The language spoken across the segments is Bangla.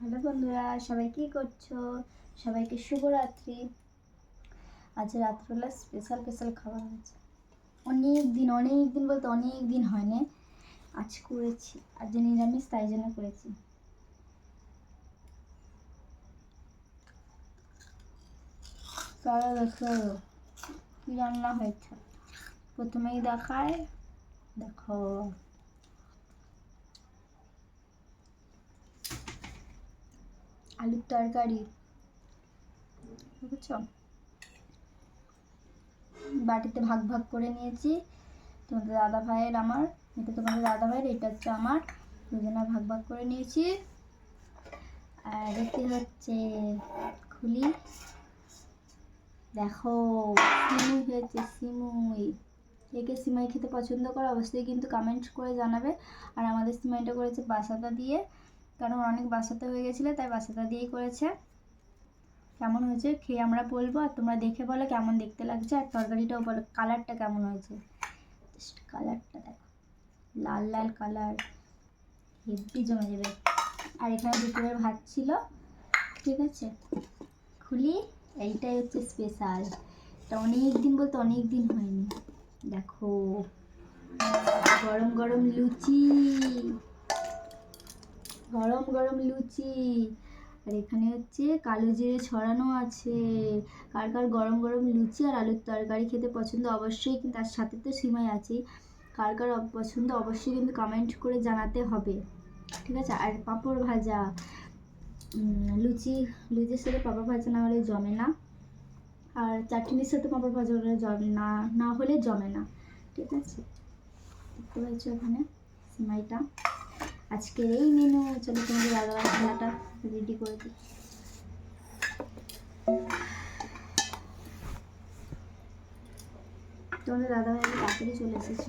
হ্যালো বন্ধুরা, সবাই কি করছ? সবাইকে শুভরাত্রি। আজ রাত্রবেলা স্পেশাল স্পেশাল খাবার হয়েছে। অনেক দিন অনেক দিন বলতে অনেক দিন হয়নি। আজ করেছি, আজ যে নিরামিষ তাই জন্য করেছি। চলো দেখো, কি রান্না হয়েছে? প্রথমেই দেখায়, দেখো। আলুর তরকারি। বুঝছ? বাটিতে ভাগ ভাগ করে নিয়েছি। তোমাদের দাদা ভাইয়ের আমার, এটা তোমাদের দাদা ভাইয়ের, এটা হচ্ছে আমার। দুজনে ভাগ ভাগ করে নিয়েছি। আর এতে হচ্ছে খুলি। দেখো সিমুই হয়েছে সিমুই কে কে সিমাই খেতে পছন্দ করে, অবশ্যই কিন্তু কমেন্ট করে জানাবে। আর আমাদের সিমাইটা করেছে বাসাতা দিয়ে। কারণ অনেক বাসাতে হয়ে গেছিল, তাই বাসাতা দিয়েই করেছে। কেমন হয়েছে খেয়ে আমরা বলব, আর তোমরা দেখে বলো কেমন দেখতে লাগছে, আর তরকারিটাও বলো কালারটা কেমন হয়েছে? কালারটা দেখো, লাল লাল কালার হেভি জমে যাবে। আর এখানে দুপুরের ভাত ছিল, ঠিক আছে? খুলি, এইটাই হচ্ছে স্পেশাল এটা অনেক দিন বলতে অনেক দিন হয়নি। দেখো, গরম গরম লুচি। গরম গরম লুচি। আর এখানে হচ্ছে কালো জিরে ছড়ানো আছে। কার কার গরম গরম লুচি আর আলুর তরকারি খেতে পছন্দ অবশ্যই তার সাথে তো সিমাই আছেই। কার কার পছন্দ অবশ্যই কিন্তু কমেন্ট করে জানাতে হবে। ঠিক আছে? আর পাঁপড় ভাজা। লুচি, লুচির সাথে পাঁপড় ভাজা না হলে জমে না। আর চাটনির সাথে পাঁপড় ভাজা হলে জমে না না হলে জমে না। ঠিক আছে? দেখতে পাচ্ছ এখানে সিমাইটা। আজকের এই মেনু চলো তোমাদের দাদা খেলাটা রেডি করে দিই। তোমাদের দাদা ভাই তাড়াতাড়ি চলে এসেছে।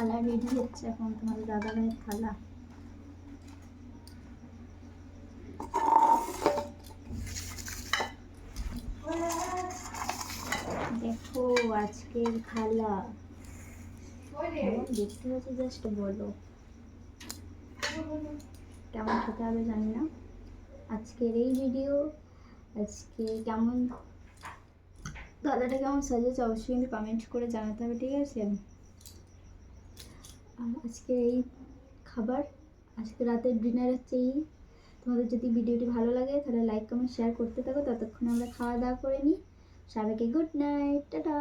থালা রেডি হচ্ছে এখন তোমাদের দাদা ভাইয়ের থালা দেখো আজকের খালা। দেখতে হচ্ছে জাস্ট বলো। কেমন খেতে হবে জানি না। আজকের এই ভিডিও আজকে কেমন, দাদাটা কেমন সাজেছে অবশ্যই কিন্তু কমেন্ট করে জানাতে হবে, ঠিক আছে? আর আজকে এই খাবার, আজকে রাতের ডিনার হচ্ছে এই। তোমাদের যদি ভিডিওটি ভালো লাগে, তাহলে লাইক কমেন্ট শেয়ার করতে থাকো। ততক্ষণ আমরা খাওয়া দাওয়া করে নিই। সবাইকে গুড নাইট টাটা!